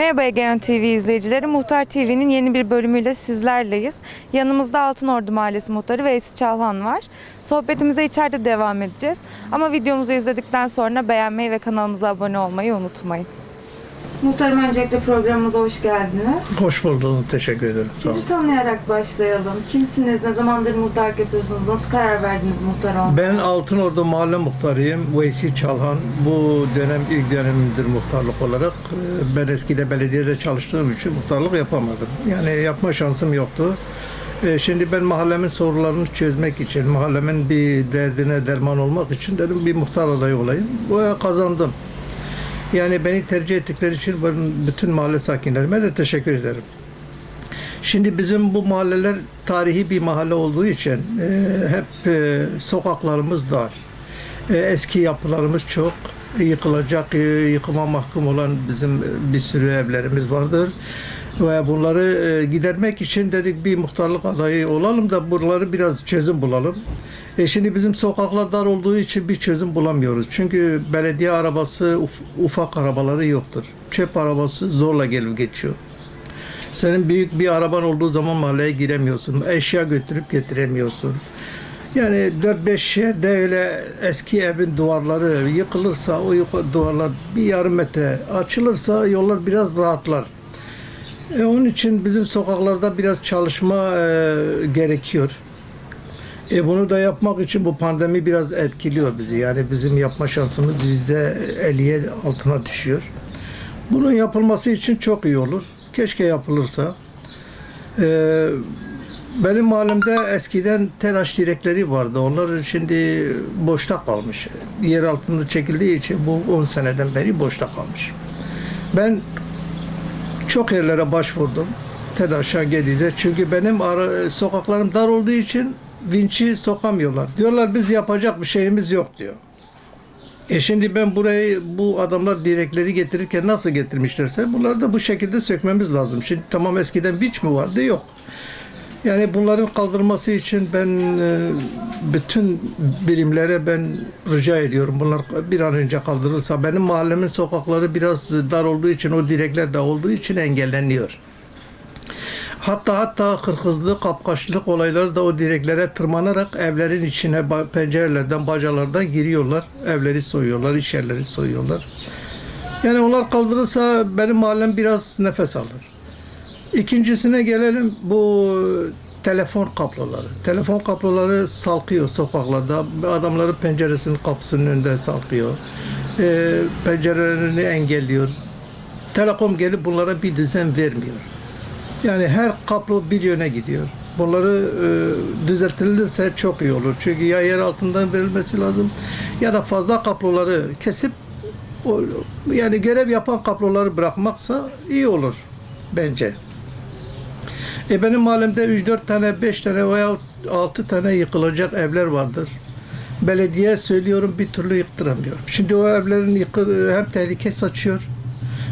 Merhaba Egeon TV izleyicileri. Muhtar TV'nin yeni bir bölümüyle sizlerleyiz. Yanımızda Altınordu Mahallesi Muhtarı Veysi Çalhan var. Sohbetimize içeride devam edeceğiz. Ama videomuzu izledikten sonra beğenmeyi ve kanalımıza abone olmayı unutmayın. Muhtarım öncelikle programımıza hoş geldiniz. Hoş bulduk. Teşekkür ederim. Sağ olun. Sizi tanıyarak başlayalım. Kimsiniz? Ne zamandır muhtarlık yapıyorsunuz? Nasıl karar verdiniz muhtar olmaya? Ben Altınordu Mahalle Muhtarıyım. Veysi Çalhan. Bu dönem ilk dönemimdir muhtarlık olarak. Ee, Ben eskide belediyede çalıştığım için muhtarlık yapamadım. Yani yapma şansım yoktu. Ee, Şimdi ben mahallemin sorularını çözmek için, mahallemin bir derdine derman olmak için dedim bir muhtar adayı olayım. Bu kazandım. Yani beni tercih ettikleri için bütün mahalle sakinlerime de teşekkür ederim. Şimdi bizim bu mahalleler tarihi bir mahalle olduğu için e, hep e, sokaklarımız dar. E, eski yapılarımız çok. Yıkılacak, e, yıkıma mahkum olan bizim e, bir sürü evlerimiz vardır. Ve bunları e, gidermek için dedik bir muhtarlık adayı olalım da buraları biraz çözüm bulalım. E şimdi bizim sokaklar dar olduğu için bir çözüm bulamıyoruz. Çünkü belediye arabası, uf- ufak arabaları yoktur. Çöp arabası zorla gelip geçiyor. Senin büyük bir araban olduğu zaman mahalleye giremiyorsun. Eşya götürüp getiremiyorsun. Yani 4-5 yerde öyle eski evin duvarları yıkılırsa o duvarlar bir yarım metre açılırsa yollar biraz rahatlar. E, onun için bizim sokaklarda biraz çalışma e, gerekiyor. E, bunu da yapmak için bu pandemi biraz etkiliyor bizi. Yani bizim yapma şansımız yüzde 50'ye altına düşüyor. Bunun yapılması için çok iyi olur. Keşke yapılırsa. Ee, benim mahallemde eskiden telaş direkleri vardı. Onlar şimdi boşta kalmış. Yer altında çekildiği için bu 10 seneden beri boşta kalmış. Ben çok yerlere başvurdum. TEDAŞ'a, Gediz'e. Çünkü benim ara, sokaklarım dar olduğu için vinçi sokamıyorlar. Diyorlar biz yapacak bir şeyimiz yok diyor. E şimdi ben burayı bu adamlar direkleri getirirken nasıl getirmişlerse bunları da bu şekilde sökmemiz lazım. Şimdi tamam eskiden biç mi vardı? Yok. Yani bunların kaldırılması için ben e, bütün birimlere ben rica ediyorum. Bunlar bir an önce kaldırılsa benim mahallemin sokakları biraz dar olduğu için o direkler de olduğu için engelleniyor. Hatta hatta kırkızlık, kapkaçlık olayları da o direklere tırmanarak evlerin içine pencerelerden, bacalardan giriyorlar. Evleri soyuyorlar, iş yerleri soyuyorlar. Yani onlar kaldırılsa benim mahallem biraz nefes alır. İkincisine gelelim bu telefon kabloları. Telefon kabloları salkıyor sokaklarda. Adamların penceresinin kapısının önünde salkıyor. Ee, pencerelerini engelliyor. Telekom gelip bunlara bir düzen vermiyor. Yani her kablo bir yöne gidiyor. Bunları e, düzeltilirse çok iyi olur. Çünkü ya yer altından verilmesi lazım ya da fazla kabloları kesip o, yani görev yapan kabloları bırakmaksa iyi olur bence. E benim mahallemde 3-4 tane, 5 tane veya 6 tane yıkılacak evler vardır. Belediye söylüyorum bir türlü yıktıramıyorum. Şimdi o evlerin yıkı, hem tehlike saçıyor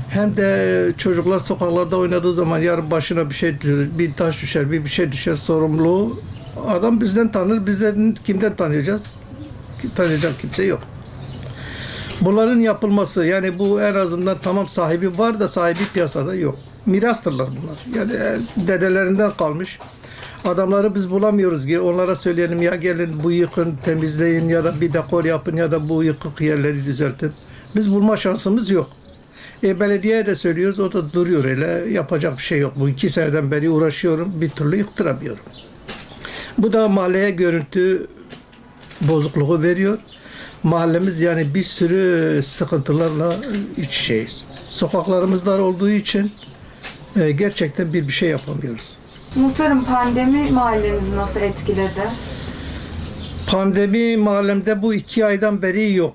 hem de çocuklar sokaklarda oynadığı zaman yarın başına bir şey düşer, bir taş düşer, bir bir şey düşer sorumluluğu adam bizden tanır. Bizden kimden tanıyacağız? Tanıyacak kimse yok. Bunların yapılması yani bu en azından tamam sahibi var da sahibi piyasada yok. Mirastırlar bunlar. Yani e, dedelerinden kalmış. Adamları biz bulamıyoruz ki onlara söyleyelim ya gelin bu yıkın temizleyin ya da bir dekor yapın ya da bu yıkık yerleri düzeltin. Biz bulma şansımız yok. E, belediyeye de söylüyoruz o da duruyor öyle yapacak bir şey yok. Bu iki seneden beri uğraşıyorum bir türlü yıktıramıyorum. Bu da mahalleye görüntü bozukluğu veriyor. Mahallemiz yani bir sürü sıkıntılarla iç içeyiz. Sokaklarımız dar olduğu için e, gerçekten bir bir şey yapamıyoruz. Muhtarım pandemi mahallenizi nasıl etkiledi? Pandemi mahallemde bu iki aydan beri yok.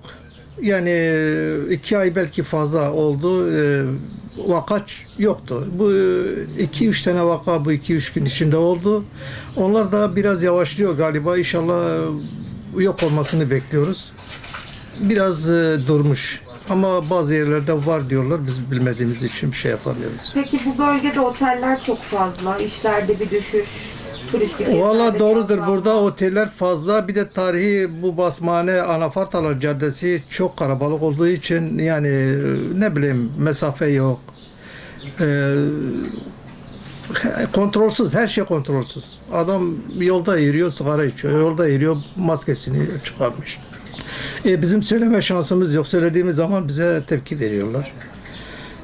Yani e, iki ay belki fazla oldu. E, Vakaç yoktu. Bu e, iki üç tane vaka bu iki üç gün içinde oldu. Onlar da biraz yavaşlıyor galiba. İnşallah yok olmasını bekliyoruz. Biraz e, durmuş. Ama bazı yerlerde var diyorlar. Biz bilmediğimiz için bir şey yapamıyoruz. Peki bu bölgede oteller çok fazla. İşlerde bir düşüş, turistik Valla doğrudur. Burada oteller fazla. Bir de tarihi bu basmane Anafartalar Caddesi çok kalabalık olduğu için yani e, ne bileyim mesafe yok. Ee, kontrolsüz, her şey kontrolsüz. Adam yolda yürüyor, sigara içiyor. Yolda yürüyor, maskesini çıkarmış. E, bizim söyleme şansımız yok. Söylediğimiz zaman bize tepki veriyorlar.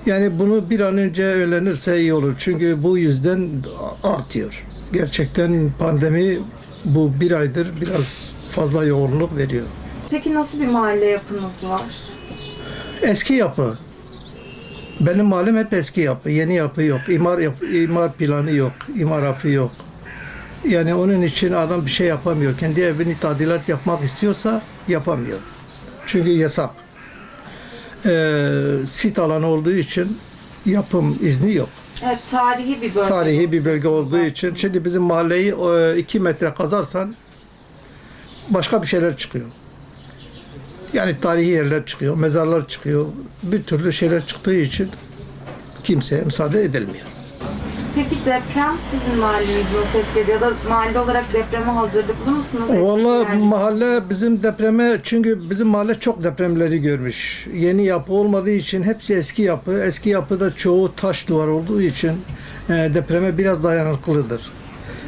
Yani bunu bir an önce önlenirse iyi olur. Çünkü bu yüzden artıyor. Gerçekten pandemi bu bir aydır biraz fazla yoğunluk veriyor. Peki nasıl bir mahalle yapınız var? Eski yapı. Benim mahallem hep eski yapı. Yeni yapı yok. İmar, yap- imar planı yok. İmar affı yok. Yani onun için adam bir şey yapamıyor. Kendi evini tadilat yapmak istiyorsa yapamıyor. Çünkü yasak. Ee, sit alanı olduğu için yapım izni yok. Evet, tarihi bir bölge. Tarihi bir bölge olduğu için. Şimdi bizim mahalleyi iki metre kazarsan başka bir şeyler çıkıyor. Yani tarihi yerler çıkıyor, mezarlar çıkıyor. Bir türlü şeyler çıktığı için kimseye müsaade edilmiyor. Peki deprem sizin mahallenizi nasıl etkiledi ya da mahalle olarak depreme hazırlıklı mısınız? Vallahi Eski mahalle bizim depreme çünkü bizim mahalle çok depremleri görmüş. Yeni yapı olmadığı için hepsi eski yapı. Eski yapıda çoğu taş duvar olduğu için e, depreme biraz dayanıklıdır.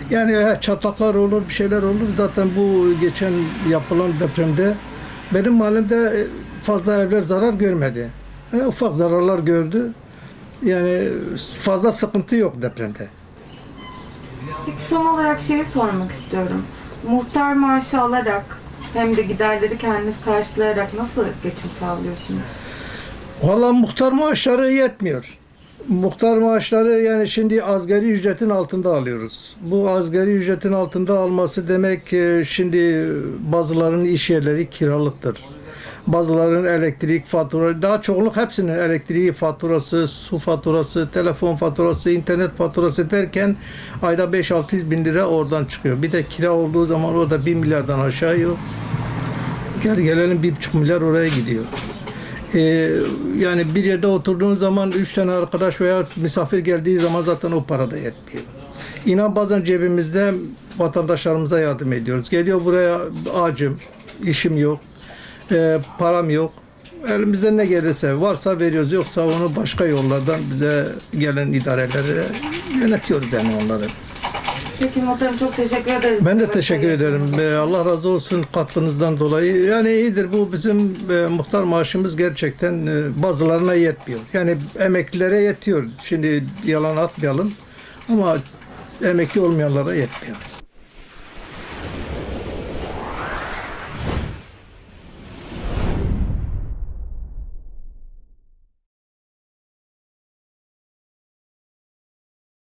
Yani e, çatlaklar olur, bir şeyler olur. Zaten bu geçen yapılan depremde benim mahallemde e, fazla evler zarar görmedi. E, ufak zararlar gördü. Yani fazla sıkıntı yok depremde. Peki son olarak şeyi sormak istiyorum. Muhtar maaşı alarak hem de giderleri kendiniz karşılayarak nasıl geçim sağlıyorsunuz? Valla muhtar maaşları yetmiyor. Muhtar maaşları yani şimdi asgari ücretin altında alıyoruz. Bu asgari ücretin altında alması demek e, şimdi bazılarının iş yerleri kiralıktır. Bazılarının elektrik faturası, daha çoğunluk hepsinin elektriği faturası, su faturası, telefon faturası, internet faturası derken ayda 5-600 bin lira oradan çıkıyor. Bir de kira olduğu zaman orada 1 milyardan aşağı yok. Gel gelelim bir buçuk milyar oraya gidiyor. Ee, yani bir yerde oturduğun zaman üç tane arkadaş veya misafir geldiği zaman zaten o para da yetmiyor. İnan bazen cebimizde vatandaşlarımıza yardım ediyoruz. Geliyor buraya acım, işim yok, e, param yok. Elimizde ne gelirse varsa veriyoruz yoksa onu başka yollardan bize gelen idarelere yönetiyoruz yani onları. Peki muhtarım çok teşekkür ederiz. Ben de teşekkür ederim. Ee, Allah razı olsun katkınızdan dolayı. Yani iyidir bu bizim e, muhtar maaşımız gerçekten e, bazılarına yetmiyor. Yani emeklilere yetiyor. Şimdi yalan atmayalım ama emekli olmayanlara yetmiyor.